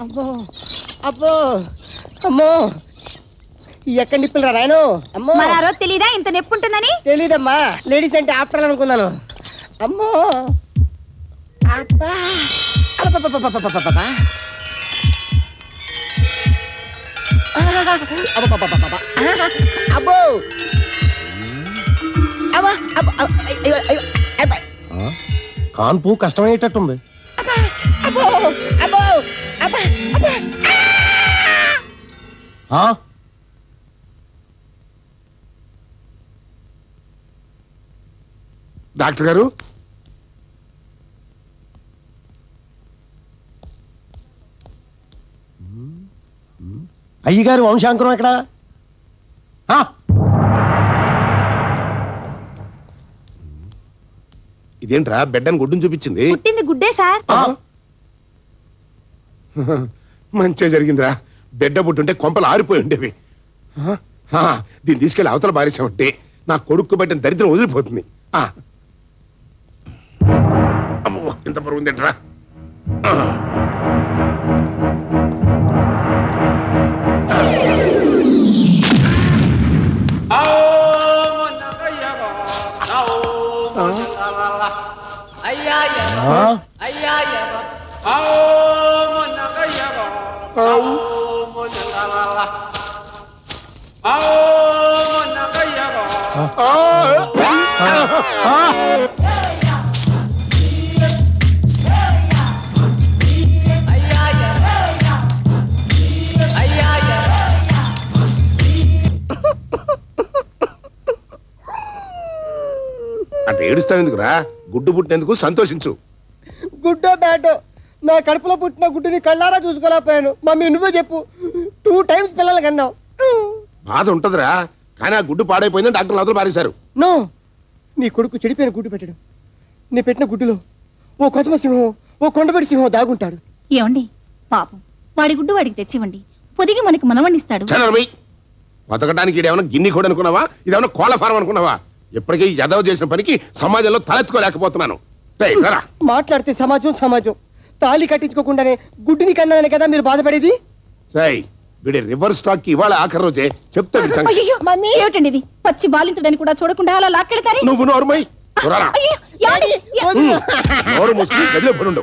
అబ్బో అబ్బో అమ్మో. ఎక్కడ నిప్పులరా రాయను అమ్మో. మరి ఆ రోజు తెలీదా? ఇంత నొప్పి ఉంటుందని? తెలీదమ్మా. లేడీస్ అంటే ఆఫ్టర్ అనుకున్నాను. అమ్మో. అబ్బా. అబ్బబ్బబ్బబ్బబ్బబ్బబ్బా. అబ్బబ్బబ్బబ్బబ్బ. అబ్బో. అబ్బా, అబ్బా, అబ్బా, అయ్యో, అయ్యో, అబ్బా, కాన్పు కష్టమయ్యేటట్టుంది. డాక్టర్ గారు? అయ్యగారి వంశాంకురం ఎక్కడ? ఆ? ఇదేంట్రా బెడ్డని గుడ్డుని చూపించింది? గుడ్డే సార్. ఆ? మంచిగా జరిగిందిరా. బిడ్డ పుట్టుంటే కొంపలు ఆరిపోయి ఉండేవి. ఆ? ఆ, దీన్ని తీసుకెళ్ళి అవతల బారేసామంటే నా కొడుకు పెట్టిన దరిద్రం వదిలిపోతుంది. ఆ. అమ్మో ఇంత పరువు ఉందేంట్రా. ఆ. ఆ? అంటే ఏడుస్తావెందుకురా గుడ్డు పుట్టినందుకు సంతోషించు. గుడ్డో బ్యాటో నా కడుపులో పుట్టిన గుడ్డుని కళ్ళారా చూసుకోలేకపోయాను. మమ్మీ నువ్వే చెప్పు. టూ టైమ్స్ పిల్లలు కన్నావు. బాధ ఉంటదిరా. కానీ ఆ గుడ్డు పాడైపోయిందని డాక్టర్లు అవతల పారేశారు. నో నీ కొడుకు చెడిపోయిన గుడ్డు పెట్టడం. నీ పెట్టిన గుడ్డులో ఓ కొత్త సింహం ఓ కొండపడి సింహం దాగుంటాడు. ఏమండి? పాపం. వాడి గుడ్డు వాడికి తెచ్చివ్వండి. పొదిగి మనకి మనవణ్ణిస్తాడు. చదరమై బతకడానికి ఇదేమన్నా గిన్ని కూడా అనుకున్నావా? ఇదేమన్నా కోళ్ళ ఫారం అనుకున్నావా? ఇప్పటికే యదవ చేసిన పనికి సమాజంలో తలెత్తుకోలేకపోతున్నాను. మాట్లాడితే సమాజం సమాజం. తాళి కట్టించుకోకుండానే గుడ్డుని కన్నానని కదా మీరు బాధపడేది? సేయ్ వీడి రివర్ స్టాక్కి ఇవాళ ఆఖరి రోజే. చెప్తా అయ్యో మమ్మీ. ఇది? పచ్చి బాలింతుడని కూడా చూడకుండా అలా లాక్కెడతారే నువ్వు నోరుమై అయ్యో నోరు మూసుకుని గదిలో పడుండు.